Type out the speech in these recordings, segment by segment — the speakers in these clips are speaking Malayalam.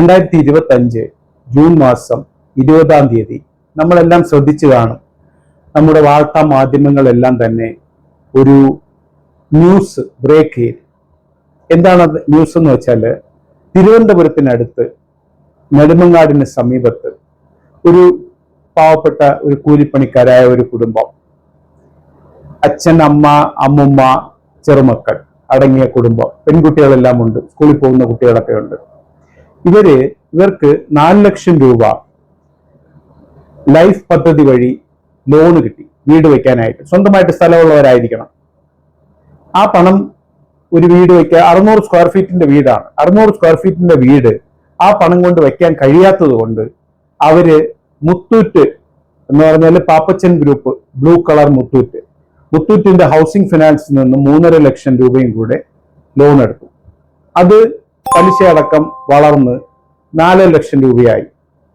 രണ്ടായിരത്തി ഇരുപത്തി അഞ്ച് ജൂൺ മാസം ഇരുപതാം തീയതി നമ്മളെല്ലാം ശ്രദ്ധിച്ചു കാണും. നമ്മുടെ വാർത്താ മാധ്യമങ്ങളെല്ലാം തന്നെ ഒരു ന്യൂസ് ബ്രേക്ക് ചെയ്ത് എന്താണ് ന്യൂസ് എന്ന് വെച്ചാൽ തിരുവനന്തപുരത്തിനടുത്ത് നെടുമങ്ങാടിന് സമീപത്ത് ഒരു പാവപ്പെട്ട ഒരു കൂലിപ്പണിക്കാരായ ഒരു കുടുംബം അച്ഛൻ അമ്മ അമ്മുമ്മ ചെറുമക്കൾ അടങ്ങിയ കുടുംബം പെൺകുട്ടികളെല്ലാം ഉണ്ട് സ്കൂളിൽ പോകുന്ന കുട്ടികളൊക്കെ ഉണ്ട്. ഇവർ ഇവർക്ക് നാല് ലക്ഷം രൂപ ലൈഫ് പദ്ധതി വഴി ലോൺ കിട്ടി വീട് വെക്കാനായിട്ട്. സ്വന്തമായിട്ട് സ്ഥലമുള്ളവരായിരിക്കണം. ആ പണം ഒരു വീട് വെക്കാൻ അറുന്നൂറ് സ്ക്വയർ ഫീറ്റിന്റെ വീടാണ്. അറുന്നൂറ് സ്ക്വയർ ഫീറ്റിന്റെ വീട് ആ പണം കൊണ്ട് വെക്കാൻ കഴിയാത്തത് കൊണ്ട് അവർ മുത്തൂറ്റ് എന്ന് പറഞ്ഞാൽ Pappachan group blue colour Muthoot. മുത്തൂറ്റിന്റെ housing ഫിനാൻസിൽ നിന്ന് മൂന്നര ലക്ഷം രൂപയും കൂടെ ലോൺ എടുത്തു. അത് പലിശ അടക്കം വളർന്ന് നാല് ലക്ഷം രൂപയായി.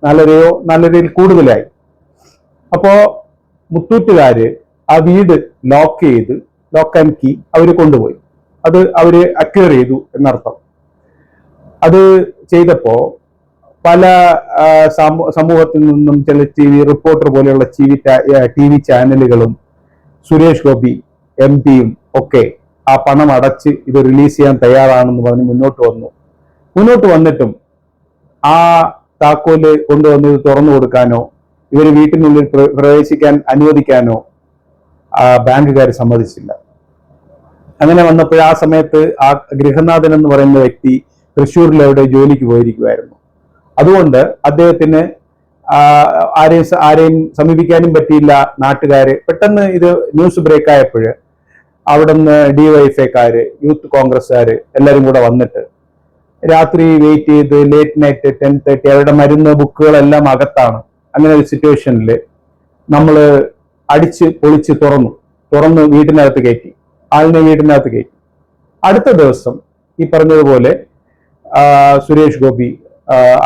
നാലരയോ നാലരയിൽ കൂടുതലായി. അപ്പോ മുത്തൂറ്റുകാര് ആ വീട് ലോക്ക് ചെയ്ത് ലോക്ക് ആൻഡ് കീ അവർ കൊണ്ടുപോയി. അത് അവർ അക്വയർ ചെയ്തു എന്നർത്ഥം. അത് ചെയ്തപ്പോ പല സമൂഹത്തിൽ നിന്നും ചില ടി വി റിപ്പോർട്ടർ പോലെയുള്ള ടി വി ടി വി ചാനലുകളും സുരേഷ് ഗോപി എം പിയും ഒക്കെ ആ പണം അടച്ച് ഇത് റിലീസ് ചെയ്യാൻ തയ്യാറാണെന്ന് പറഞ്ഞ് മുന്നോട്ട് വന്നു. മുന്നോട്ട് വന്നിട്ടും ആ താക്കോൽ കൊണ്ടുവന്ന് ഇത് തുറന്നു കൊടുക്കാനോ ഇവർ വീട്ടിനുള്ളിൽ പ്രവേശിക്കാൻ അനുവദിക്കാനോ ആ ബാങ്കുകാർ സമ്മതിച്ചില്ല. അങ്ങനെ വന്നപ്പോൾ ആ സമയത്ത് ആ ഗൃഹനാഥൻ എന്ന് പറയുന്ന വ്യക്തി തൃശ്ശൂരിലെവിടെ ജോലിക്ക് പോയിരിക്കുമായിരുന്നു അതുകൊണ്ട് അദ്ദേഹത്തിന് ആരെയും ആരെയും സമീപിക്കാനും പറ്റിയില്ല നാട്ടുകാര്. പെട്ടെന്ന് ഇത് ന്യൂസ് ബ്രേക്ക് ആയപ്പോൾ അവിടുന്ന് ഡിവൈഎഫ്ഐക്കാര് യൂത്ത് കോൺഗ്രസ്സുകാര് എല്ലാവരും കൂടെ വന്നിട്ട് രാത്രി വെയിറ്റ് ചെയ്ത് ലേറ്റ് നൈറ്റ് ടെൻ തേർട്ടി അവരുടെ മരുന്ന് ബുക്കുകളെല്ലാം അകത്താണ്. അങ്ങനെ ഒരു സിറ്റുവേഷനിൽ നമ്മൾ അടിച്ച് പൊളിച്ച് തുറന്നു. തുറന്ന് വീട്ടിനകത്ത് കയറ്റി. ആളിനെ വീട്ടിനകത്ത് കയറ്റി. അടുത്ത ദിവസം ഈ പറഞ്ഞതുപോലെ സുരേഷ് ഗോപി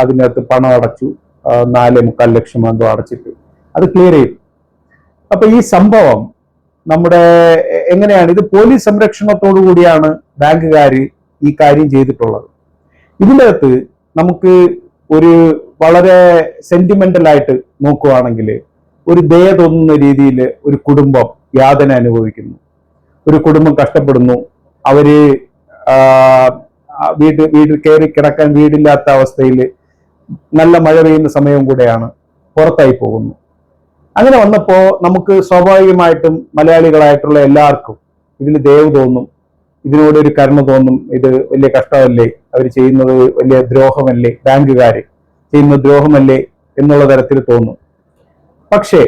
അതിനകത്ത് പണം അടച്ചു. നാല് മുക്കാൽ ലക്ഷം എന്തോ അടച്ചിട്ട്. അത് ക്ലിയർ ചെയ്തു. അപ്പൊ ഈ സംഭവം നമ്മുടെ എങ്ങനെയാണ്? ഇത് പോലീസ് സംരക്ഷണത്തോടു കൂടിയാണ് ബാങ്കുകാർ ഈ കാര്യം ചെയ്തിട്ടുള്ളത്. ഇതിനകത്ത് നമുക്ക് ഒരു വളരെ സെന്റിമെന്റൽ ആയിട്ട് നോക്കുകയാണെങ്കിൽ ഒരു ദയ തോന്നുന്ന രീതിയിൽ ഒരു കുടുംബം യാതന അനുഭവിക്കുന്നു. ഒരു കുടുംബം കഷ്ടപ്പെടുന്നു. അവർ വീട് വീട് കയറി കിടക്കാൻ വീടില്ലാത്ത അവസ്ഥയിൽ നല്ല മഴ പെയ്യുന്ന സമയവും കൂടെയാണ് പുറത്തായി പോകുന്നു. അങ്ങനെ വന്നപ്പോ നമുക്ക് സ്വാഭാവികമായിട്ടും മലയാളികളായിട്ടുള്ള എല്ലാവർക്കും ഇതിൽ ദയവ് തോന്നും. ഇതിനോട് ഒരു കരുണ തോന്നും. ഇത് വലിയ കഷ്ടമല്ലേ? അവർ ചെയ്യുന്നത് വലിയ ദ്രോഹമല്ലേ? ബാങ്കുകാര് ചെയ്യുന്ന ദ്രോഹമല്ലേ എന്നുള്ള തരത്തിൽ തോന്നും. പക്ഷേ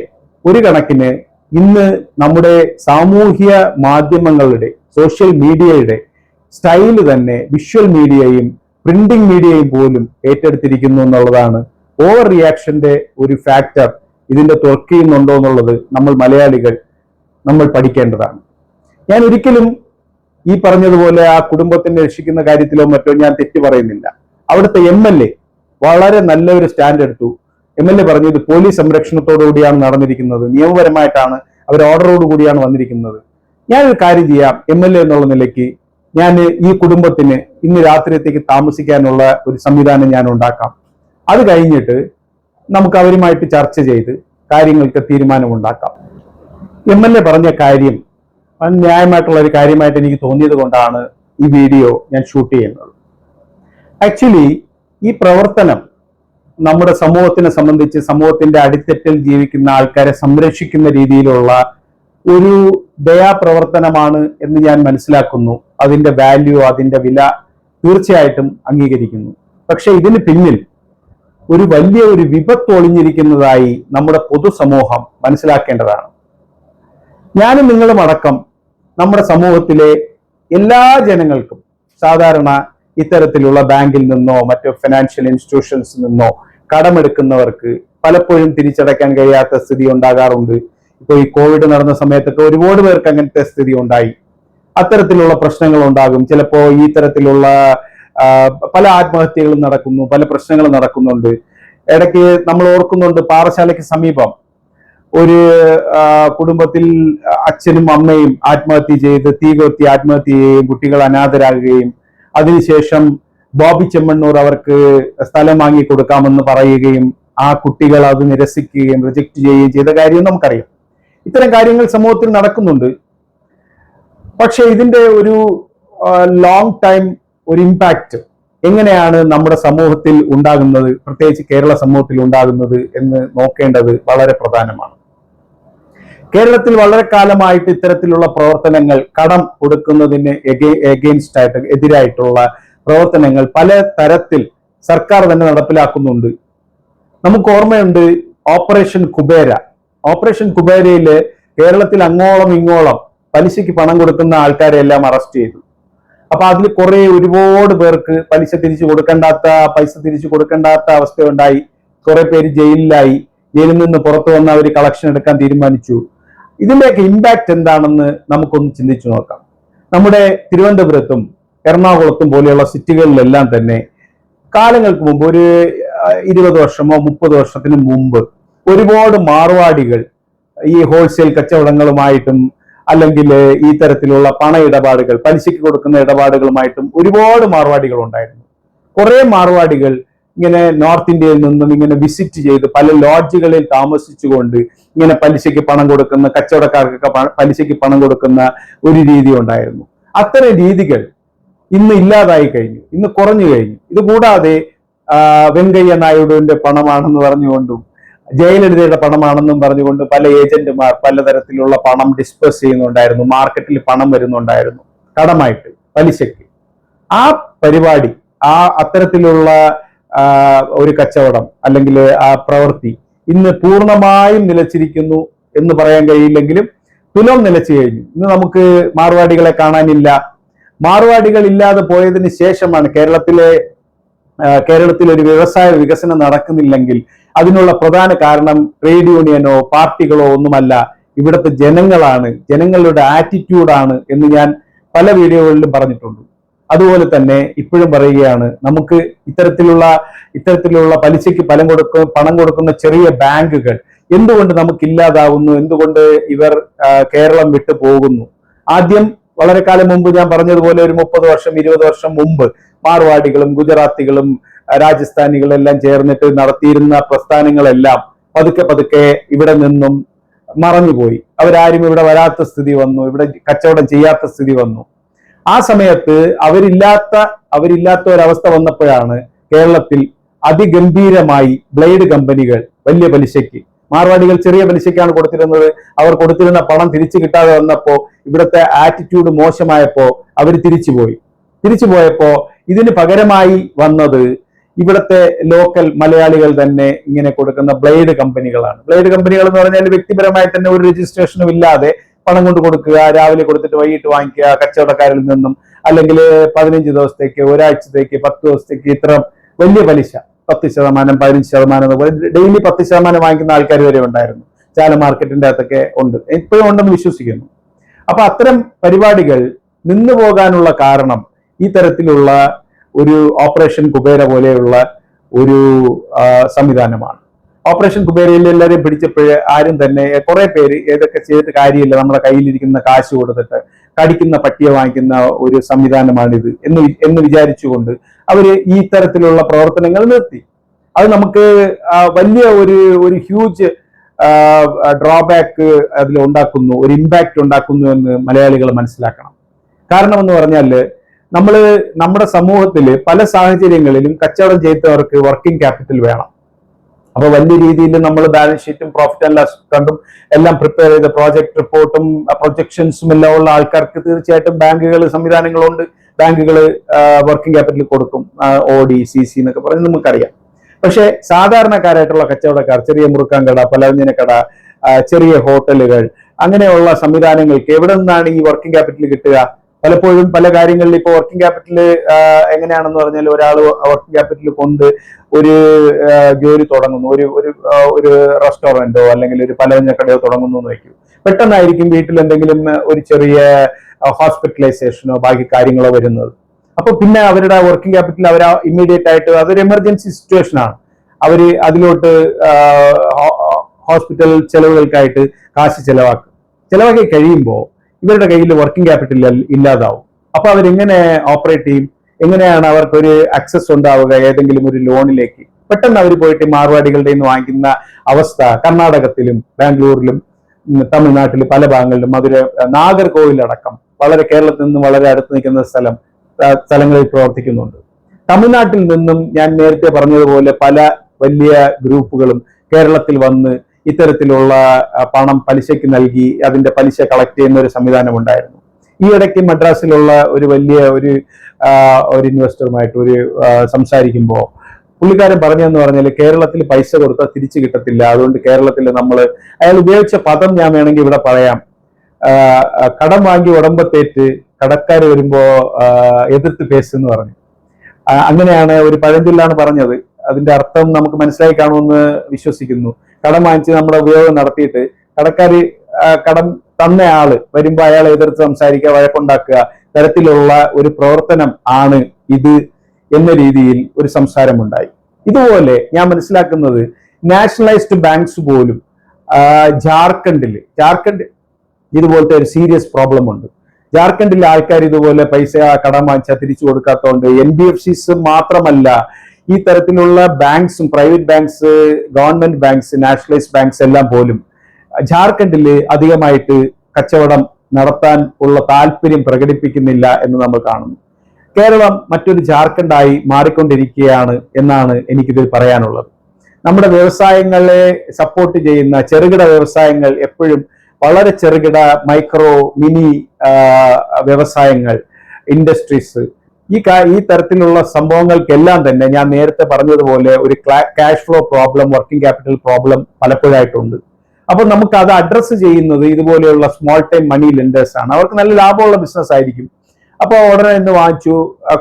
ഒരു കണക്കിന് ഇന്ന് നമ്മുടെ സാമൂഹ്യ മാധ്യമങ്ങളുടെ സോഷ്യൽ മീഡിയയുടെ സ്റ്റൈൽ തന്നെ വിഷ്വൽ മീഡിയയും പ്രിന്റിംഗ് മീഡിയയും പോലും ഏറ്റെടുത്തിരിക്കുന്നു എന്നുള്ളതാണ്. ഓവർ റിയാക്ഷന്റെ ഒരു ഫാക്ടർ ഇതിന്റെ തുറക്കിയുന്നുണ്ടോ എന്നുള്ളത് നമ്മൾ മലയാളികൾ നമ്മൾ പഠിക്കേണ്ടതാണ്. ഞാൻ ഒരിക്കലും ഈ പറഞ്ഞതുപോലെ ആ കുടുംബത്തിനെ രക്ഷിക്കുന്ന കാര്യത്തിലോ മറ്റോ ഞാൻ തെറ്റ് പറയുന്നില്ല. അവിടുത്തെ എം എൽ എ വളരെ നല്ലൊരു സ്റ്റാൻഡ് എടുത്തു. എം എൽ എ പറഞ്ഞു ഇത് പോലീസ് സംരക്ഷണത്തോടു കൂടിയാണ് നടന്നിരിക്കുന്നത്. നിയമപരമായിട്ടാണ് അവർ ഓർഡറോട് കൂടിയാണ് വന്നിരിക്കുന്നത്. ഞാനൊരു കാര്യം ചെയ്യാം. എം എൽ എ എന്നുള്ള നിലയ്ക്ക് ഞാൻ ഈ കുടുംബത്തിന് ഇന്ന് രാത്രിയത്തേക്ക് താമസിക്കാനുള്ള ഒരു സംവിധാനം ഞാൻ ഉണ്ടാക്കാം. അത് കഴിഞ്ഞിട്ട് നമുക്ക് അവരുമായിട്ട് ചർച്ച ചെയ്ത് കാര്യങ്ങൾക്ക് തീരുമാനമുണ്ടാക്കാം. എം എൽ എ പറഞ്ഞ കാര്യം അത് ന്യായമായിട്ടുള്ള ഒരു കാര്യമായിട്ട് എനിക്ക് തോന്നിയത് കൊണ്ടാണ് ഈ വീഡിയോ ഞാൻ ഷൂട്ട് ചെയ്യുന്നത്. ആക്ച്വലി ഈ പ്രവർത്തനം നമ്മുടെ സമൂഹത്തിനെ സംബന്ധിച്ച് സമൂഹത്തിന്റെ അടിത്തട്ടിൽ ജീവിക്കുന്ന ആൾക്കാരെ സംരക്ഷിക്കുന്ന രീതിയിലുള്ള ഒരു ദയാപ്രവർത്തനമാണ് എന്ന് ഞാൻ മനസ്സിലാക്കുന്നു. അതിന്റെ വാല്യൂ അതിന്റെ വില തീർച്ചയായിട്ടും അംഗീകരിക്കുന്നു. പക്ഷെ ഇതിന് പിന്നിൽ ഒരു വലിയ ഒരു വിപത്ത് ഒളിഞ്ഞിരിക്കുന്നതായി നമ്മുടെ പൊതുസമൂഹം മനസ്സിലാക്കേണ്ടതാണ്. ഞാനും നിങ്ങളും അടക്കം നമ്മുടെ സമൂഹത്തിലെ എല്ലാ ജനങ്ങൾക്കും സാധാരണ ഇത്തരത്തിലുള്ള ബാങ്കിൽ നിന്നോ മറ്റ് ഫിനാൻഷ്യൽ ഇൻസ്റ്റിറ്റ്യൂഷൻസിൽ നിന്നോ കടമെടുക്കുന്നവർക്ക് പലപ്പോഴും തിരിച്ചടയ്ക്കാൻ കഴിയാത്ത സ്ഥിതി ഉണ്ടാകാറുണ്ട്. ഇപ്പോൾ ഈ കോവിഡ് നടന്ന സമയത്തൊക്കെ ഒരുപാട് പേർക്ക് അങ്ങനത്തെ സ്ഥിതി ഉണ്ടായി. അത്തരത്തിലുള്ള പ്രശ്നങ്ങൾ ഉണ്ടാകും. ചിലപ്പോൾ ഈ തരത്തിലുള്ള പല ആത്മഹത്യകളും നടക്കുന്നു പല പ്രശ്നങ്ങളും നടക്കുന്നുണ്ട്. ഇടയ്ക്ക് നമ്മൾ ഓർക്കുന്നുണ്ട് പാറശാലയ്ക്ക് സമീപം ഒരു കുടുംബത്തിൽ അച്ഛനും അമ്മയും ആത്മഹത്യ ചെയ്ത് തീ കൊത്തി ആത്മഹത്യ ചെയ്യുകയും കുട്ടികൾ അനാഥരാകുകയും അതിനുശേഷം ബോബി ചെമ്മണ്ണൂർ അവർക്ക് സ്ഥലം വാങ്ങി കൊടുക്കാമെന്ന് പറയുകയും ആ കുട്ടികൾ അത് നിരസിക്കുകയും റിജക്ട് ചെയ്യുകയും ചെയ്ത കാര്യം നമുക്കറിയാം. ഇത്തരം കാര്യങ്ങൾ സമൂഹത്തിൽ നടക്കുന്നുണ്ട്. പക്ഷെ ഇതിന്റെ ഒരു ലോങ് ടൈം ഒരു ഇമ്പാക്റ്റ് എങ്ങനെയാണ് നമ്മുടെ സമൂഹത്തിൽ ഉണ്ടാകുന്നത് പ്രത്യേകിച്ച് കേരള സമൂഹത്തിൽ ഉണ്ടാകുന്നത് എന്ന് നോക്കേണ്ടത് വളരെ പ്രധാനമാണ്. കേരളത്തിൽ വളരെ കാലമായിട്ട് ഇത്തരത്തിലുള്ള പ്രവർത്തനങ്ങൾ കടം കൊടുക്കുന്നതിന് എഗെയിൻസ്റ്റ് ആയിട്ട് എതിരായിട്ടുള്ള പ്രവർത്തനങ്ങൾ പല തരത്തിൽ സർക്കാർ തന്നെ നടപ്പിലാക്കുന്നുണ്ട്. നമുക്ക് ഓർമ്മയുണ്ട് ഓപ്പറേഷൻ കുബേര. ഓപ്പറേഷൻ കുബേരയിൽ കേരളത്തിൽ അങ്ങോളം ഇങ്ങോളം പലിശയ്ക്ക് പണം കൊടുക്കുന്ന ആൾക്കാരെ എല്ലാം അറസ്റ്റ് ചെയ്തു. അപ്പൊ അതിൽ കുറെ ഒരുപാട് പേർക്ക് പലിശ തിരിച്ചു കൊടുക്കണ്ടാത്ത പൈസ തിരിച്ചു കൊടുക്കണ്ടാത്ത അവസ്ഥ ഉണ്ടായി കുറെ പേര് ജയിലിലായി. ജയിലിൽ നിന്ന് പുറത്തു വന്ന് അവർ കളക്ഷൻ എടുക്കാൻ തീരുമാനിച്ചു. ഇതിന്റെയൊക്കെ ഇമ്പാക്റ്റ് എന്താണെന്ന് നമുക്കൊന്ന് ചിന്തിച്ചു നോക്കാം. നമ്മുടെ തിരുവനന്തപുരത്തും എറണാകുളത്തും പോലെയുള്ള സിറ്റികളിലെല്ലാം തന്നെ കാലങ്ങൾക്ക് മുമ്പ് ഒരു ഇരുപത് വർഷമോ മുപ്പത് വർഷത്തിന് മുമ്പ് ഒരുപാട് മാർവാടികൾ ഈ ഹോൾസെയിൽ കച്ചവടങ്ങളുമായിട്ടും അല്ലെങ്കിൽ ഈ തരത്തിലുള്ള പണ ഇടപാടുകൾ പലിശയ്ക്ക് കൊടുക്കുന്ന ഇടപാടുകളുമായിട്ടും ഒരുപാട് മാർവാടികൾ ഉണ്ടായിരുന്നു. കുറെ മാർവാടികൾ ഇങ്ങനെ നോർത്ത് ഇന്ത്യയിൽ നിന്നും ഇങ്ങനെ വിസിറ്റ് ചെയ്ത് പല ലോഡ്ജുകളിൽ താമസിച്ചുകൊണ്ട് ഇങ്ങനെ പലിശയ്ക്ക് പണം കൊടുക്കുന്ന കച്ചവടക്കാർക്കൊക്കെ പലിശയ്ക്ക് പണം കൊടുക്കുന്ന ഒരു രീതി ഉണ്ടായിരുന്നു. അത്തരം രീതികൾ ഇന്ന് ഇല്ലാതായി കഴിഞ്ഞു. ഇന്ന് കുറഞ്ഞു കഴിഞ്ഞു. ഇത് കൂടാതെ വെങ്കയ്യ നായിഡുവിന്റെ പണമാണെന്ന് പറഞ്ഞുകൊണ്ടും ജയലളിതയുടെ പണമാണെന്നും പറഞ്ഞുകൊണ്ട് പല ഏജന്റുമാർ പലതരത്തിലുള്ള പണം ഡിസ്പേഴ്സ് ചെയ്യുന്നുണ്ടായിരുന്നു. മാർക്കറ്റിൽ പണം വരുന്നുണ്ടായിരുന്നു. കടമായിട്ട് പലിശയ്ക്ക്. ആ പരിപാടി ആ അത്തരത്തിലുള്ള ഒരു കച്ചവടം അല്ലെങ്കിൽ ആ പ്രവൃത്തി ഇന്ന് പൂർണമായും നിലച്ചിരിക്കുന്നു എന്ന് പറയാൻ കഴിയില്ലെങ്കിലും തുലം നിലച്ചു കഴിഞ്ഞു. ഇന്ന് നമുക്ക് മാർവാടികളെ കാണാനില്ല. മാർവാടികൾ ഇല്ലാതെ പോയതിന് ശേഷമാണ് കേരളത്തിലെ കേരളത്തിൽ ഒരു വ്യവസായ വികസനം നടക്കുന്നില്ലെങ്കിൽ അതിനുള്ള പ്രധാന കാരണം ട്രേഡ് യൂണിയനോ പാർട്ടികളോ ഒന്നുമല്ല. ഇവിടുത്തെ ജനങ്ങളാണ് ജനങ്ങളുടെ ആറ്റിറ്റ്യൂഡാണ് എന്ന് ഞാൻ പല വീഡിയോകളിലും പറഞ്ഞിട്ടുണ്ട്. അതുപോലെ തന്നെ ഇപ്പോഴും പറയുകയാണ് നമുക്ക് ഇത്തരത്തിലുള്ള ഇത്തരത്തിലുള്ള പലിശയ്ക്ക് പലം കൊടുക്ക പണം കൊടുക്കുന്ന ചെറിയ ബാങ്കുകൾ എന്തുകൊണ്ട് നമുക്ക് ഇല്ലാതാവുന്നു എന്തുകൊണ്ട് ഇവർ കേരളം വിട്ടു പോകുന്നു? ആദ്യം വളരെ കാലം മുമ്പ് ഞാൻ പറഞ്ഞതുപോലെ ഒരു മുപ്പത് വർഷം ഇരുപത് വർഷം മുമ്പ് മാർവാടികളും ഗുജറാത്തികളും രാജസ്ഥാനികളും എല്ലാം ചേർന്നിട്ട് നടത്തിയിരുന്ന പ്രസ്ഥാനങ്ങളെല്ലാം പതുക്കെ പതുക്കെ ഇവിടെ നിന്നും മറഞ്ഞുപോയി. അവരാരും ഇവിടെ വരാത്ത സ്ഥിതി വന്നു ഇവിടെ കച്ചവടം ചെയ്യാത്ത സ്ഥിതി വന്നു. ആ സമയത്ത് അവരില്ലാത്ത അവരില്ലാത്ത ഒരവസ്ഥ വന്നപ്പോഴാണ് കേരളത്തിൽ അതിഗംഭീരമായി ബ്ലേഡ് കമ്പനികൾ വലിയ പലിശയ്ക്ക് മാർവാടികൾ ചെറിയ പലിശയ്ക്കാണ് കൊടുത്തിരുന്നത്. അവർ കൊടുത്തിരുന്ന പണം തിരിച്ചു കിട്ടാതെ വന്നപ്പോൾ ഇവിടുത്തെ ആറ്റിറ്റ്യൂഡ് മോശമായപ്പോൾ അവർ തിരിച്ചു പോയി തിരിച്ചു പോയപ്പോൾ ഇതിന് പകരമായി വന്നത് ഇവിടുത്തെ ലോക്കൽ മലയാളികൾ തന്നെ ഇങ്ങനെ കൊടുക്കുന്ന ബ്ലേഡ് കമ്പനികളാണ്. ബ്ലേഡ് കമ്പനികൾ എന്ന് പറഞ്ഞാൽ വ്യക്തിപരമായി തന്നെ ഒരു രജിസ്ട്രേഷനും ഇല്ലാതെ പണം കൊണ്ട് കൊടുക്കുക രാവിലെ കൊടുത്തിട്ട് വൈകിട്ട് വാങ്ങിക്കുക കച്ചവടക്കാരിൽ നിന്നും അല്ലെങ്കിൽ പതിനഞ്ച് ദിവസത്തേക്ക് ഒരാഴ്ചത്തേക്ക് പത്ത് ദിവസത്തേക്ക് ഇത്ര വലിയ പലിശ പത്ത് ശതമാനം പതിനഞ്ച് ശതമാനം അതുപോലെ ഡെയിലി പത്ത് ശതമാനം വാങ്ങിക്കുന്ന ആൾക്കാർ വരെ ഉണ്ടായിരുന്നു. ചാല മാർക്കറ്റിന്റെ അകത്തൊക്കെ ഉണ്ട്. ഇപ്പോഴും ഉണ്ടെന്ന് വിശ്വസിക്കുന്നു. അപ്പൊ അത്തരം പരിപാടികൾ നിന്നു പോകാനുള്ള കാരണം ഈ തരത്തിലുള്ള ഒരു ഓപ്പറേഷൻ കുബേര പോലെയുള്ള ഒരു സംവിധാനമാണ്. ഓപ്പറേഷൻ കുബേരയിൽ എല്ലാവരെയും പിടിച്ചപ്പോഴ് ആരും തന്നെ കുറെ പേര് ഏതൊക്കെ ചെയ്തിട്ട് കാര്യമില്ല നമ്മുടെ കയ്യിലിരിക്കുന്ന കാശ് കൊടുത്തിട്ട് കടിക്കുന്ന പട്ടിയെ വാങ്ങിക്കുന്ന ഒരു സംവിധാനമാണിത് എന്ന് എന്ന് വിചാരിച്ചുകൊണ്ട് അവർ ഈ തരത്തിലുള്ള പ്രവർത്തനങ്ങൾ നിർത്തി. അത് നമുക്ക് വലിയ ഒരു ഒരു ഹ്യൂജ് ഡ്രോബാക്ക് അതിൽ ഉണ്ടാക്കുന്നു ഒരു ഇമ്പാക്റ്റ് ഉണ്ടാക്കുന്നു എന്ന് മലയാളികൾ മനസ്സിലാക്കണം. കാരണം എന്ന് പറഞ്ഞാൽ നമ്മൾ നമ്മുടെ സമൂഹത്തിൽ പല സാഹചര്യങ്ങളിലും കച്ചവടം ചെയ്തവർക്ക് വർക്കിംഗ് ക്യാപിറ്റൽ വേണം. അപ്പൊ വലിയ രീതിയിൽ നമ്മൾ ബാലൻസ് ഷീറ്റും പ്രോഫിറ്റ് ആൻഡ് ലോസ് കണ്ടും എല്ലാം പ്രിപ്പയർ ചെയ്ത പ്രോജക്ട് റിപ്പോർട്ടും പ്രൊജക്ഷൻസും എല്ലാം ഉള്ള ആൾക്കാർക്ക് തീർച്ചയായിട്ടും ബാങ്കുകൾ സംവിധാനങ്ങളുണ്ട്. ബാങ്കുകൾ വർക്കിംഗ് ക്യാപിറ്റൽ കൊടുക്കും. ഒ ഡി സി സി എന്നൊക്കെ പറഞ്ഞ് നമുക്കറിയാം. പക്ഷെ സാധാരണക്കാരായിട്ടുള്ള കച്ചവടക്കാർ ചെറിയ മുറുക്കാൻ കട പലവ്യഞ്ജന കട ചെറിയ ഹോട്ടലുകൾ അങ്ങനെയുള്ള സംവിധാനങ്ങൾക്ക് എവിടെ നിന്നാണ് ഈ വർക്കിംഗ് ക്യാപിറ്റൽ കിട്ടുക? പലപ്പോഴും പല കാര്യങ്ങളിൽ ഇപ്പോൾ വർക്കിംഗ് ക്യാപിറ്റൽ എങ്ങനെയാണെന്ന് പറഞ്ഞാൽ ഒരാൾ വർക്കിംഗ് ക്യാപിറ്റൽ കൊണ്ട് ഒരു ജോലി തുടങ്ങുന്നു. ഒരു ഒരു ഒരു റെസ്റ്റോറന്റോ അല്ലെങ്കിൽ ഒരു പലവഞ്ഞക്കടയോ തുടങ്ങുന്നു എന്ന് വയ്ക്കും. പെട്ടെന്നായിരിക്കും വീട്ടിൽ എന്തെങ്കിലും ഒരു ചെറിയ ഹോസ്പിറ്റലൈസേഷനോ ബാക്കി കാര്യങ്ങളോ വരുന്നത്. അപ്പൊ പിന്നെ അവരുടെ വർക്കിംഗ് ക്യാപിറ്റൽ അവർ ഇമ്മീഡിയറ്റ് ആയിട്ട് അതൊരു എമർജൻസി സിറ്റുവേഷൻ ആണ്. അവർ അതിലോട്ട് ഹോസ്പിറ്റൽ ചെലവുകൾക്കായിട്ട് കാശ് ചെലവാക്കും. ചെലവാക്കി കഴിയുമ്പോൾ ഇവരുടെ കയ്യിൽ വർക്കിംഗ് ക്യാപിറ്റൽ ഇല്ലാതാവും. അപ്പൊ അവരെങ്ങനെ ഓപ്പറേറ്റ് ചെയ്യും? എങ്ങനെയാണ് അവർക്കൊരു അക്സസ് ഉണ്ടാവുക? ഏതെങ്കിലും ഒരു ലോണിലേക്ക് പെട്ടെന്ന് അവർ പോയിട്ട് മാർവാടികളുടെ നിന്ന് വാങ്ങിക്കുന്ന അവസ്ഥ കർണാടകത്തിലും ബാംഗ്ലൂരിലും തമിഴ്നാട്ടിലും പല ഭാഗങ്ങളിലും. മധുര നാഗർകോവിലടക്കം വളരെ കേരളത്തിൽ നിന്നും വളരെ അടുത്ത് നിൽക്കുന്ന സ്ഥലം സ്ഥലങ്ങളിൽ പ്രവർത്തിക്കുന്നുണ്ട്. തമിഴ്നാട്ടിൽ നിന്നും ഞാൻ നേരത്തെ പറഞ്ഞതുപോലെ പല വലിയ ഗ്രൂപ്പുകളും കേരളത്തിൽ വന്ന് ഇത്തരത്തിലുള്ള പണം പലിശയ്ക്ക് നൽകി അതിന്റെ പലിശ കളക്ട് ചെയ്യുന്ന ഒരു സംവിധാനം ഉണ്ടായിരുന്നു ഈ ഇടയ്ക്ക് മദ്രാസിലുള്ള ഒരു വലിയ ഒരു ഒരു ഇൻവെസ്റ്ററുമായിട്ട് ഒരു സംസാരിക്കുമ്പോൾ പുള്ളിക്കാരൻ പറഞ്ഞതെന്ന് പറഞ്ഞാൽ കേരളത്തിൽ പൈസ കൊടുത്താൽ തിരിച്ചു കിട്ടത്തില്ല. അതുകൊണ്ട് കേരളത്തിൽ നമ്മൾ അയാൾ ഉപയോഗിച്ച പദം ഞാൻ വേണമെങ്കിൽ ഇവിടെ പറയാം. കടം വാങ്ങി ഉടമ്പത്തേറ്റ് കടക്കാർ വരുമ്പോൾ എതിർത്ത് പേസെന്ന് പറഞ്ഞു. അങ്ങനെയാണ് ഒരു പഴഞ്ചൊല്ലാണ് പറഞ്ഞത്. അതിന്റെ അർത്ഥം നമുക്ക് മനസ്സിലായി കാണുമെന്ന് വിശ്വസിക്കുന്നു. കടം വാങ്ങിച്ച് നമ്മുടെ ഉപയോഗം നടത്തിയിട്ട് കടക്കാർ കടം തന്ന ആൾ വരുമ്പോ അയാളെ എതിർത്ത് സംസാരിക്കുക വഴക്കുണ്ടാക്കുക തരത്തിലുള്ള ഒരു പ്രവർത്തനം ആണ് ഇത് എന്ന രീതിയിൽ ഒരു സംസാരമുണ്ടായി. ഇതുപോലെ ഞാൻ മനസ്സിലാക്കുന്നത് നാഷണലൈസ്ഡ് ബാങ്ക്സ് പോലും ജാർഖണ്ഡിൽ ജാർഖണ്ഡ് ഇതുപോലത്തെ ഒരു സീരിയസ് പ്രോബ്ലം ഉണ്ട്. ജാർഖണ്ഡിലെ ആൾക്കാർ ഇതുപോലെ പൈസ കടം വാങ്ങിച്ചാൽ തിരിച്ചു കൊടുക്കാത്തതുകൊണ്ട് എൻ ബി എഫ് സിസ് മാത്രമല്ല ഈ തരത്തിലുള്ള ബാങ്ക്സും private banks government banks nationalise banks എല്ലാം പോലും ജാർഖണ്ഡിൽ അധികമായിട്ട് കച്ചവടം നടത്താൻ ഉള്ള താല്പര്യം പ്രകടിപ്പിക്കുന്നില്ല എന്ന് നമ്മൾ കാണുന്നു. കേരളം മറ്റൊരു ജാർഖണ്ഡായി മാറിക്കൊണ്ടിരിക്കുകയാണ് എന്നാണ് എനിക്കിതിൽ പറയാനുള്ളത്. നമ്മുടെ വ്യവസായങ്ങളെ സപ്പോർട്ട് ചെയ്യുന്ന ചെറുകിട വ്യവസായങ്ങൾ എപ്പോഴും വളരെ ചെറുകിട മൈക്രോ മിനി വ്യവസായങ്ങൾ ഇൻഡസ്ട്രീസ് ഈ ഈ തരത്തിലുള്ള സംഭവങ്ങൾക്കെല്ലാം തന്നെ ഞാൻ നേരത്തെ പറഞ്ഞതുപോലെ ഒരു cash flow problem working capital problem പലപ്പോഴായിട്ടുണ്ട്. അപ്പൊ നമുക്ക് അത് അഡ്രസ്സ് ചെയ്യുന്നത് ഇതുപോലെയുള്ള സ്മോൾ ടൈം മണി ലെൻഡേഴ്സ് ആണ്. അവർക്ക് നല്ല ലാഭമുള്ള ബിസിനസ് ആയിരിക്കും. അപ്പോൾ ഉടനെ ഇന്ന് വാങ്ങിച്ചു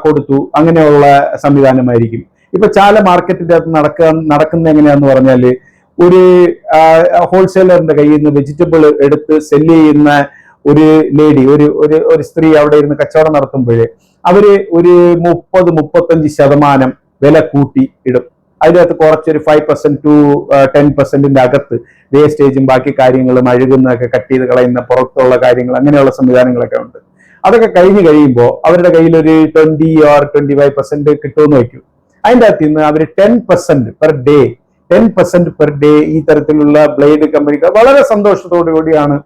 കൊടുത്തു. അങ്ങനെയുള്ള സംവിധാനമായിരിക്കും. ഇപ്പൊ ചാല മാർക്കറ്റിന്റെ അകത്ത് നടക്കുക നടക്കുന്ന എങ്ങനെയാന്ന് പറഞ്ഞാൽ ഒരു ഹോൾസെയിലറിന്റെ കയ്യിൽ നിന്ന് വെജിറ്റബിൾ എടുത്ത് സെല്ല് ചെയ്യുന്ന ഒരു ലേഡി ഒരു ഒരു സ്ത്രീ അവിടെ ഇരുന്ന് കച്ചവടം നടത്തുമ്പോഴേ അവർ ഒരു മുപ്പത് മുപ്പത്തഞ്ച് ശതമാനം വില കൂട്ടി ഇടും. അതിനകത്ത് കുറച്ചൊരു ഫൈവ് പെർസെന്റ് ടു ടെൻ പെർസെന്റിന്റെ അകത്ത് വേസ്റ്റേജും ബാക്കി കാര്യങ്ങളും അഴുകുന്നതൊക്കെ കട്ട് ചെയ്ത് കളയുന്ന പുറത്തുള്ള കാര്യങ്ങൾ അങ്ങനെയുള്ള സംവിധാനങ്ങളൊക്കെ ഉണ്ട്. അതൊക്കെ കഴിഞ്ഞ് കഴിയുമ്പോൾ അവരുടെ കയ്യിൽ ഒരു twenty or twenty five percent കിട്ടുമെന്ന് വയ്ക്കും. അതിന്റെ അകത്ത് നിന്ന് അവർ ten percent per day ten percent per day ഈ തരത്തിലുള്ള ബ്ലേഡ് കമ്പനികൾ വളരെ സന്തോഷത്തോടു കൂടിയാണ്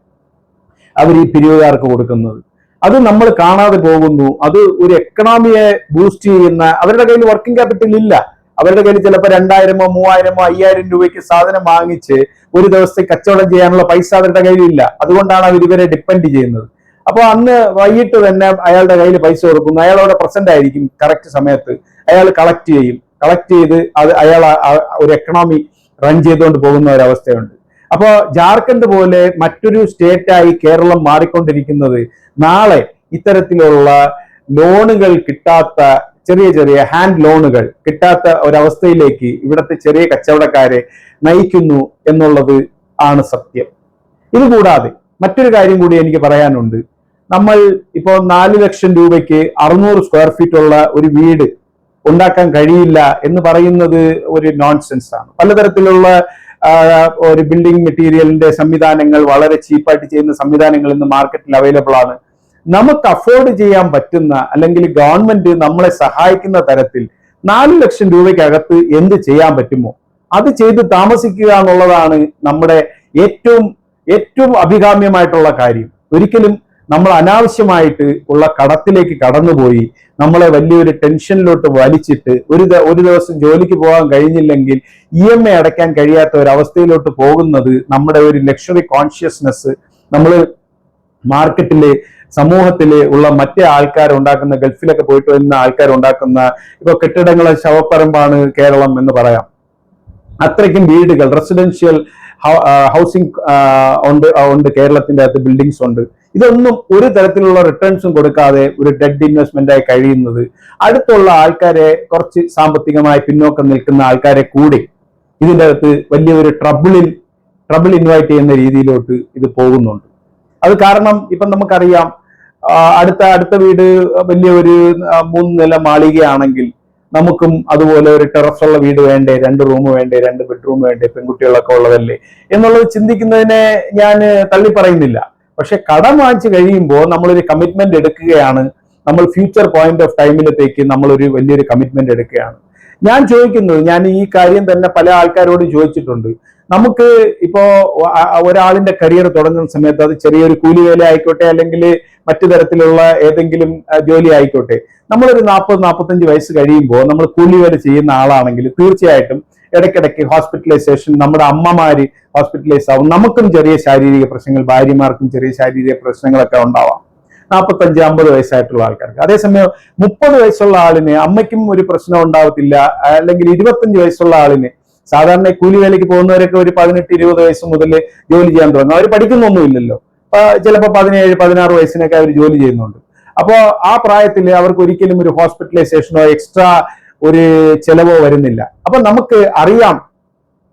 അവർ ഈ പിരിവുകാർക്ക് കൊടുക്കുന്നത്. അത് നമ്മൾ കാണാതെ പോകുന്നു. അത് ഒരു എക്കണോമിയെ ബൂസ്റ്റ് ചെയ്യുന്ന അവരുടെ കയ്യിൽ വർക്കിംഗ് ക്യാപിറ്റൽ ഇല്ല. അവരുടെ കയ്യിൽ ചിലപ്പോൾ രണ്ടായിരമോ മൂവായിരമോ അയ്യായിരം രൂപയ്ക്ക് സാധനം വാങ്ങിച്ച് ഒരു ദിവസത്തെ കച്ചവടം ചെയ്യാനുള്ള പൈസ അവരുടെ കയ്യിലില്ല. അതുകൊണ്ടാണ് അവർ ഇവരെ ഡിപ്പെൻഡ് ചെയ്യുന്നത്. അപ്പോൾ അന്ന് വൈകിട്ട് തന്നെ അയാളുടെ കയ്യിൽ പൈസ കൊടുക്കുന്നു. അയാൾ അവിടെ പ്രസന്റ് ആയിരിക്കും കറക്റ്റ് സമയത്ത്. അയാൾ കളക്ട് ചെയ്യും. കളക്ട് ചെയ്ത് അത് അയാൾ ഒരു എക്കണോമി റൺ ചെയ്തുകൊണ്ട് പോകുന്ന ഒരു അവസ്ഥയുണ്ട് അപ്പോ ജാർഖണ്ഡ് പോലെ മറ്റൊരു സ്റ്റേറ്റായി കേരളം മാറിക്കൊണ്ടിരിക്കുന്നത് നാളെ ഇത്തരത്തിലുള്ള ലോണുകൾ കിട്ടാത്ത ചെറിയ ചെറിയ ഹാൻഡ് ലോണുകൾ കിട്ടാത്ത ഒരവസ്ഥയിലേക്ക് ഇവിടുത്തെ ചെറിയ കച്ചവടക്കാരെ നയിക്കുന്നു എന്നുള്ളത് ആണ് സത്യം. ഇതുകൂടാതെ മറ്റൊരു കാര്യം കൂടി എനിക്ക് പറയാനുണ്ട്. നമ്മൾ ഇപ്പോൾ നാല് ലക്ഷം രൂപയ്ക്ക് അറുന്നൂറ് സ്ക്വയർ ഫീറ്റ് ഉള്ള ഒരു വീട് ഉണ്ടാക്കാൻ കഴിയില്ല എന്ന് പറയുന്നത് ഒരു നോൺസെൻസ് ആണ്. പലതരത്തിലുള്ള ഒരു ബിൽഡിംഗ് മെറ്റീരിയലിന്റെ സംവിധാനങ്ങൾ വളരെ ചീപ്പായിട്ട് ചെയ്യുന്ന സംവിധാനങ്ങൾ ഇന്ന് മാർക്കറ്റിൽ അവൈലബിൾ ആണ്. നമുക്ക് അഫോർഡ് ചെയ്യാൻ പറ്റുന്ന അല്ലെങ്കിൽ ഗവൺമെന്റ് നമ്മളെ സഹായിക്കുന്ന തരത്തിൽ നാല് ലക്ഷം രൂപയ്ക്കകത്ത് എന്ത് ചെയ്യാൻ പറ്റുമോ? അത് ചെയ്ത് താമസിക്കുക എന്നുള്ളതാണ് നമ്മുടെ ഏറ്റവും ഏറ്റവും അഭികാമ്യമായിട്ടുള്ള കാര്യം. ഒരിക്കലും നമ്മൾ അനാവശ്യമായിട്ട് ഉള്ള കടത്തിലേക്ക് കടന്നുപോയി നമ്മളെ വലിയൊരു ടെൻഷനിലോട്ട് വലിച്ചിട്ട് ഒരു ഒരു ദിവസം ജോലിക്ക് പോകാൻ കഴിഞ്ഞില്ലെങ്കിൽ ഇ എം ഐ അടയ്ക്കാൻ കഴിയാത്ത ഒരു അവസ്ഥയിലോട്ട് പോകുന്നത് നമ്മുടെ ഒരു ലക്ഷറി കോൺഷ്യസ്നെസ് നമ്മൾ മാർക്കറ്റിലെ സമൂഹത്തിൽ ഉള്ള മറ്റേ ആൾക്കാർ ഉണ്ടാക്കുന്ന ഗൾഫിലൊക്കെ പോയിട്ട് വരുന്ന ആൾക്കാർ ഉണ്ടാക്കുന്ന ഇപ്പൊ കെട്ടിടങ്ങളെ ശവപ്പറമ്പാണ് കേരളം എന്ന് പറയാം. അത്രയ്ക്കും വീടുകൾ റെസിഡൻഷ്യൽ ഹൗസിംഗ് ഉണ്ട് കേരളത്തിന്റെ അകത്ത് ബിൽഡിങ്സ് ഉണ്ട്. ഇതൊന്നും ഒരു തരത്തിലുള്ള റിട്ടേൺസും കൊടുക്കാതെ ഒരു ഡെഡ് ഇൻവെസ്റ്റ്മെന്റ് ആയി കഴിയുന്നത് അടുത്തുള്ള ആൾക്കാരെ കുറച്ച് സാമ്പത്തികമായി പിന്നോക്കം നിൽക്കുന്ന ആൾക്കാരെ കൂടി ഇതിന്റെ അകത്ത് വലിയൊരു ട്രബിളിൽ ട്രബിൾ ഇൻവൈറ്റ് ചെയ്യുന്ന രീതിയിലോട്ട് ഇത് പോകുന്നുണ്ട്. അത് കാരണം ഇപ്പം നമുക്കറിയാം അടുത്ത അടുത്ത വീട് വലിയ ഒരു മൂന്ന് നില മാളികയാണെങ്കിൽ നമുക്കും അതുപോലെ ഒരു ടെറസുള്ള വീട് വേണ്ടേ രണ്ട് റൂം വേണ്ടേ രണ്ട് ബെഡ്റൂം വേണ്ടേ പെൺകുട്ടികളൊക്കെ ഉള്ളതല്ലേ? എന്നുള്ളത് ചിന്തിക്കുന്നതിനെ ഞാൻ തള്ളി പറയുന്നില്ല. പക്ഷെ കടം വാങ്ങിച്ചു കഴിയുമ്പോൾ നമ്മളൊരു കമ്മിറ്റ്മെന്റ് എടുക്കുകയാണ്. നമ്മൾ ഫ്യൂച്ചർ പോയിന്റ് ഓഫ് ടൈമിലത്തേക്ക് നമ്മളൊരു വലിയൊരു കമ്മിറ്റ്മെന്റ് എടുക്കുകയാണ്. ഞാൻ ചോദിക്കുന്നത് ഞാൻ ഈ കാര്യം തന്നെ പല ആൾക്കാരോട് ചോദിച്ചിട്ടുണ്ട്. നമുക്ക് ഇപ്പോ ഒരാളിന്റെ കരിയർ തുടങ്ങുന്ന സമയത്ത് അത് ചെറിയൊരു കൂലി വേല ആയിക്കോട്ടെ അല്ലെങ്കിൽ മറ്റു തരത്തിലുള്ള ഏതെങ്കിലും ജോലി ആയിക്കോട്ടെ. നമ്മളൊരു നാൽപ്പത് നാൽപ്പത്തഞ്ച് വയസ്സ് കഴിയുമ്പോൾ നമ്മൾ കൂലി വേല ചെയ്യുന്ന ആളാണെങ്കിൽ തീർച്ചയായിട്ടും ഇടയ്ക്കിടയ്ക്ക് ഹോസ്പിറ്റലൈസേഷൻ നമ്മുടെ അമ്മമാര് ഹോസ്പിറ്റലൈസ് ആവും. നമുക്കും ചെറിയ ശാരീരിക പ്രശ്നങ്ങൾ ഭാര്യമാർക്കും ചെറിയ ശാരീരിക പ്രശ്നങ്ങളൊക്കെ ഉണ്ടാവാം. നാൽപ്പത്തഞ്ച് അമ്പത് വയസ്സായിട്ടുള്ള ആൾക്കാർക്ക്. അതേസമയം മുപ്പത് വയസ്സുള്ള ആളിന് അമ്മയ്ക്കും ഒരു പ്രശ്നം ഉണ്ടാവത്തില്ല. അല്ലെങ്കിൽ ഇരുപത്തഞ്ച് വയസ്സുള്ള ആളിന് സാധാരണ കൂലി വേലയ്ക്ക് പോകുന്നവരൊക്കെ ഒരു പതിനെട്ട് ഇരുപത് വയസ്സ് മുതൽ ജോലി ചെയ്യാൻ തുടങ്ങും. അവർ പഠിക്കുന്നൊന്നുമില്ലല്ലോ ചിലപ്പോൾ പതിനേഴ് പതിനാറ് വയസ്സിനൊക്കെ അവർ ജോലി ചെയ്യുന്നുണ്ട്. അപ്പോൾ ആ പ്രായത്തിൽ അവർക്ക് ഒരിക്കലും ഒരു ഹോസ്പിറ്റലൈസേഷനോ എക്സ്ട്രാ ഒരു ചെലവോ വരുന്നില്ല. അപ്പൊ നമുക്ക് അറിയാം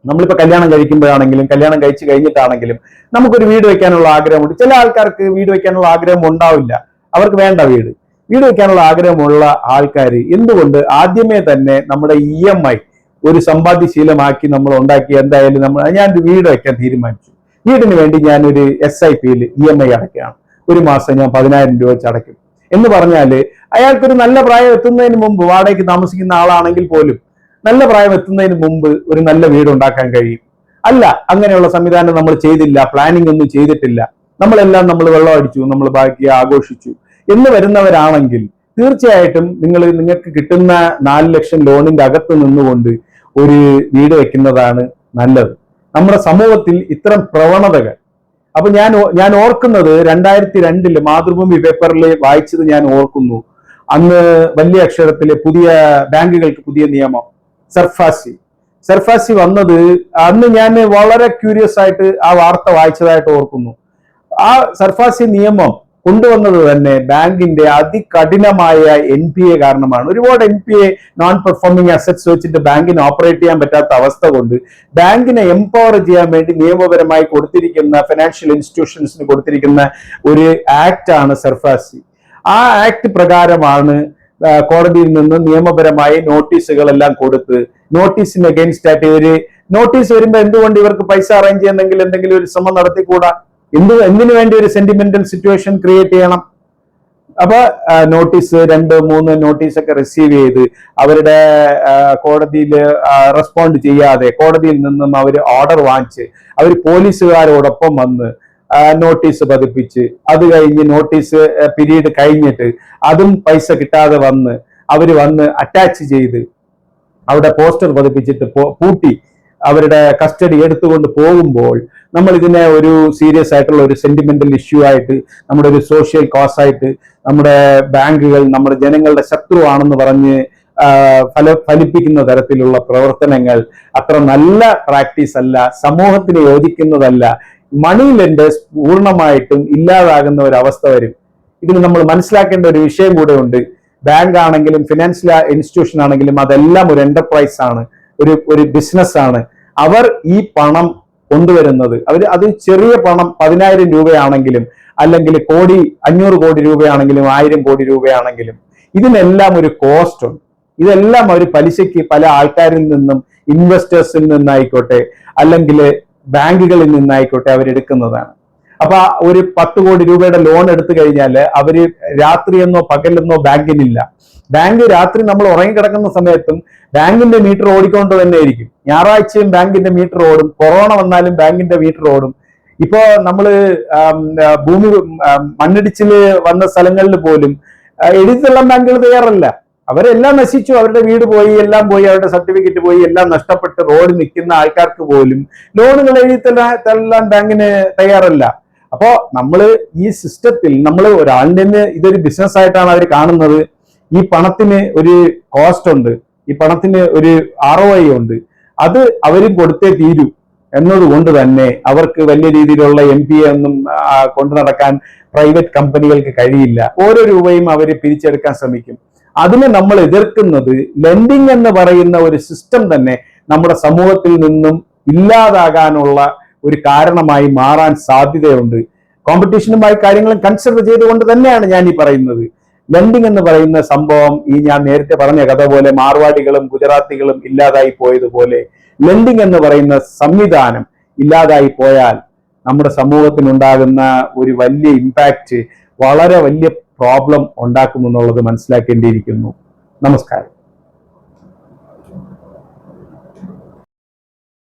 നമ്മളിപ്പോ കല്യാണം കഴിക്കുമ്പോഴാണെങ്കിലും കല്യാണം കഴിച്ചു കഴിഞ്ഞിട്ടാണെങ്കിലും നമുക്കൊരു വീട് വെക്കാനുള്ള ആഗ്രഹമുണ്ട്. ചില ആൾക്കാർക്ക് വീട് വെക്കാനുള്ള ആഗ്രഹം ഉണ്ടാവില്ല. അവർക്ക് വേണ്ട വീട്. വീട് വെക്കാനുള്ള ആഗ്രഹമുള്ള ആൾക്കാർ എന്തുകൊണ്ട് ആദ്യമേ തന്നെ നമ്മുടെ ഇ എം ഐ ഒരു സമ്പാദ്യശീലമാക്കി നമ്മൾ ഉണ്ടാക്കി എന്തായാലും നമ്മൾ ഞാൻ വീട് വെക്കാൻ തീരുമാനിച്ചു. വീടിന് വേണ്ടി ഞാൻ ഒരു എസ് ഐ പിയിൽ ഇ എം ഐ അടയ്ക്കുകയാണ്. ഒരു മാസം ഞാൻ പതിനായിരം രൂപ വെച്ച് അടയ്ക്കും. എന്ന് പറഞ്ഞാൽ അയാൾക്കൊരു നല്ല പ്രായം എത്തുന്നതിന് മുമ്പ് വാടകയ്ക്ക് താമസിക്കുന്ന ആളാണെങ്കിൽ പോലും നല്ല പ്രായം എത്തുന്നതിന് മുമ്പ് ഒരു നല്ല വീട് ഉണ്ടാക്കാൻ കഴിയും. അല്ല അങ്ങനെയുള്ള സംവിധാനം നമ്മൾ ചെയ്തില്ല പ്ലാനിംഗ് ഒന്നും ചെയ്തിട്ടില്ല. നമ്മളെല്ലാം നമ്മൾ വെള്ളം അടിച്ചു നമ്മൾ ബാക്കി ആഘോഷിച്ചു എന്ന് വരുന്നവരാണെങ്കിൽ തീർച്ചയായിട്ടും നിങ്ങൾ നിങ്ങൾക്ക് കിട്ടുന്ന നാല് ലക്ഷം ലോണിന്റെ അകത്ത് നിന്നുകൊണ്ട് ഒരു വീട് വെക്കുന്നതാണ് നല്ലത്. നമ്മുടെ സമൂഹത്തിൽ ഇത്തരം പ്രവണതകൾ അപ്പൊ ഞാൻ ഞാൻ ഓർക്കുന്നത് രണ്ടായിരത്തി രണ്ടിൽ മാതൃഭൂമി പേപ്പറിൽ വായിച്ചത് ഞാൻ ഓർക്കുന്നു. അന്ന് വലിയ അക്ഷരത്തിലെ പുതിയ ബാങ്കുകൾക്ക് പുതിയ നിയമം. സർഫാസി. സർഫാസി വന്നത് അന്ന് ഞാൻ വളരെ ക്യൂരിയസ് ആയിട്ട് ആ വാർത്ത വായിച്ചതായിട്ട് ഓർക്കുന്നു. ആ സർഫാസി നിയമം കൊണ്ടുവന്നത് തന്നെ ബാങ്കിന്റെ അതികഠിനമായ എൻ പി എ കാരണമാണ്. ഒരുപാട് N P A non performing assets വെച്ചിട്ട് ബാങ്കിന് ഓപ്പറേറ്റ് ചെയ്യാൻ പറ്റാത്ത അവസ്ഥ കൊണ്ട് ബാങ്കിനെ എംപവർ ചെയ്യാൻ വേണ്ടി നിയമപരമായി കൊടുത്തിരിക്കുന്ന ഫിനാൻഷ്യൽ ഇൻസ്റ്റിറ്റ്യൂഷൻസിന് കൊടുത്തിരിക്കുന്ന ഒരു ആക്ട് ആണ് സർഫാസി. ആ ആക്ട് പ്രകാരമാണ് കോടതിയിൽ നിന്ന് നിയമപരമായി നോട്ടീസുകളെല്ലാം കൊടുത്ത് നോട്ടീസിന് അഗൈൻസ്റ്റ് ആയിട്ട് ഇവർ നോട്ടീസ് വരുമ്പോൾ എന്തുകൊണ്ട് ഇവർക്ക് പൈസ അറേഞ്ച് ചെയ്യുന്നെങ്കിൽ എന്തെങ്കിലും ഒരു ശ്രമം നടത്തിക്കൂടാ? എന്ത് എന്തിനു വേണ്ടി ഒരു സെന്റിമെന്റൽ സിറ്റുവേഷൻ ക്രിയേറ്റ് ചെയ്യണം? അപ്പൊ നോട്ടീസ് രണ്ട് മൂന്ന് നോട്ടീസ് ഒക്കെ റിസീവ് ചെയ്ത് അവരുടെ കോടതിയിൽ റെസ്പോണ്ട് ചെയ്യാതെ കോടതിയിൽ നിന്നും അവർ ഓർഡർ വാങ്ങിച്ച് അവർ പോലീസുകാരോടൊപ്പം വന്ന് നോട്ടീസ് പതിപ്പിച്ച് അത് കഴിഞ്ഞ് നോട്ടീസ് പിരീഡ് കഴിഞ്ഞിട്ട് അതും പൈസ കിട്ടാതെ വന്ന് അവർ വന്ന് അറ്റാച്ച് ചെയ്ത് അവിടെ പോസ്റ്റർ പതിപ്പിച്ചിട്ട് പൂട്ടി അവരുടെ കസ്റ്റഡി എടുത്തുകൊണ്ട് പോകുമ്പോൾ നമ്മൾ ഇതിനെ ഒരു സീരിയസ് ആയിട്ടുള്ള ഒരു സെന്റിമെന്റൽ ഇഷ്യൂ ആയിട്ട് നമ്മുടെ ഒരു സോഷ്യൽ കോസ് ആയിട്ട് നമ്മുടെ ബാങ്കുകൾ നമ്മുടെ ജനങ്ങളുടെ ശത്രുവാണെന്ന് പറഞ്ഞ് ഫല ഫലിപ്പിക്കുന്ന തരത്തിലുള്ള പ്രവർത്തനങ്ങൾ അത്ര നല്ല പ്രാക്ടീസ് അല്ല സമൂഹത്തിന് യോജിക്കുന്നതല്ല. മണി ലെൻഡേഴ്സ് പൂർണമായിട്ടും ഇല്ലാതാകുന്ന ഒരു അവസ്ഥ വരും. ഇതിന് നമ്മൾ മനസ്സിലാക്കേണ്ട ഒരു വിഷയം കൂടെ ഉണ്ട്. ബാങ്ക് ആണെങ്കിലും ഫിനാൻഷ്യൽ ഇൻസ്റ്റിറ്റ്യൂഷൻ ആണെങ്കിലും അതെല്ലാം ഒരു എന്റർപ്രൈസ് ആണ്. ഒരു ഒരു ബിസിനസ് ആണ്. അവർ ഈ പണം കൊണ്ടുവരുന്നത്. അവർ അത് ചെറിയ പണം പതിനായിരം രൂപയാണെങ്കിലും അല്ലെങ്കിൽ കോടി അഞ്ഞൂറ് കോടി രൂപയാണെങ്കിലും ആയിരം കോടി രൂപയാണെങ്കിലും ഇതിനെല്ലാം ഒരു കോസ്റ്റ് ഉണ്ട്. ഇതെല്ലാം അവർ പലിശയ്ക്ക് പല ആൾക്കാരിൽ നിന്നും ഇൻവെസ്റ്റേഴ്സിൽ നിന്നായിക്കോട്ടെ അല്ലെങ്കിൽ ബാങ്കുകളിൽ നിന്നായിക്കോട്ടെ അവരെടുക്കുന്നതാണ്. അപ്പൊ ഒരു പത്ത് കോടി രൂപയുടെ ലോൺ എടുത്തു കഴിഞ്ഞാൽ അവർ രാത്രിയെന്നോ പകലെന്നോ ബാങ്കിനില്ല. ബാങ്ക് രാത്രി നമ്മൾ ഉറങ്ങിക്കിടക്കുന്ന സമയത്തും ബാങ്കിന്റെ മീറ്റർ ഓടിക്കൊണ്ട് തന്നെ ആയിരിക്കും. ഞായറാഴ്ചയും ബാങ്കിന്റെ മീറ്റർ ഓടും കൊറോണ വന്നാലും ബാങ്കിന്റെ മീറ്റർ ഓടും. ഇപ്പോ നമ്മൾ ഭൂമി മണ്ണിടിച്ചിൽ വന്ന സ്ഥലങ്ങളിൽ പോലും എഴുതിത്തള്ളം ബാങ്കുകൾ തയ്യാറല്ല. അവരെല്ലാം നശിച്ചു അവരുടെ വീട് പോയി എല്ലാം പോയി അവരുടെ സർട്ടിഫിക്കറ്റ് പോയി എല്ലാം നഷ്ടപ്പെട്ട് റോഡ് നിൽക്കുന്ന ആൾക്കാർക്ക് പോലും ലോണുകൾ എഴുതി തള്ളാൻ ബാങ്കിന് തയ്യാറല്ല. അപ്പോ നമ്മൾ ഈ സിസ്റ്റത്തിൽ നമ്മൾ ഒരാളിന്റെ തന്നെ ഇതൊരു ബിസിനസ് ആയിട്ടാണ് അവർ കാണുന്നത്. ഈ പണത്തിന് ഒരു കോസ്റ്റ് ഉണ്ട്. ഈ പണത്തിന് ഒരു ആർ ഉണ്ട്. അത് അവരും കൊടുത്തേ തീരൂ. എന്നതുകൊണ്ട് തന്നെ അവർക്ക് വലിയ രീതിയിലുള്ള എം പി ഒന്നും കൊണ്ടു നടക്കാൻ പ്രൈവറ്റ് കമ്പനികൾക്ക് കഴിയില്ല. ഓരോ രൂപയും അവർ പിരിച്ചെടുക്കാൻ ശ്രമിക്കും. അതിനെ നമ്മൾ എതിർക്കുന്നത് ലെൻഡിങ് എന്ന് പറയുന്ന ഒരു സിസ്റ്റം തന്നെ നമ്മുടെ സമൂഹത്തിൽ നിന്നും ഇല്ലാതാകാനുള്ള ഒരു കാരണമായി മാറാൻ സാധ്യതയുണ്ട്. കോമ്പറ്റീഷനുമായി കാര്യങ്ങളും കൺസിഡർ ചെയ്തുകൊണ്ട് തന്നെയാണ് ഞാൻ ഈ പറയുന്നത്. ലെൻഡിങ് എന്ന് പറയുന്ന സംഭവം ഈ ഞാൻ നേരത്തെ പറഞ്ഞ കഥ പോലെ മാർവാടികളും ഗുജറാത്തികളും ഇല്ലാതായി പോയതുപോലെ ലെൻഡിങ് എന്ന് പറയുന്ന സംവിധാനം ഇല്ലാതായി പോയാൽ നമ്മുടെ സമൂഹത്തിനുണ്ടാകുന്ന ഒരു വലിയ ഇമ്പാക്റ്റ് വളരെ വലിയ പ്രോബ്ലം ഉണ്ടാക്കുമെന്നുള്ളത് മനസ്സിലാക്കേണ്ടിയിരിക്കുന്നു. നമസ്കാരം.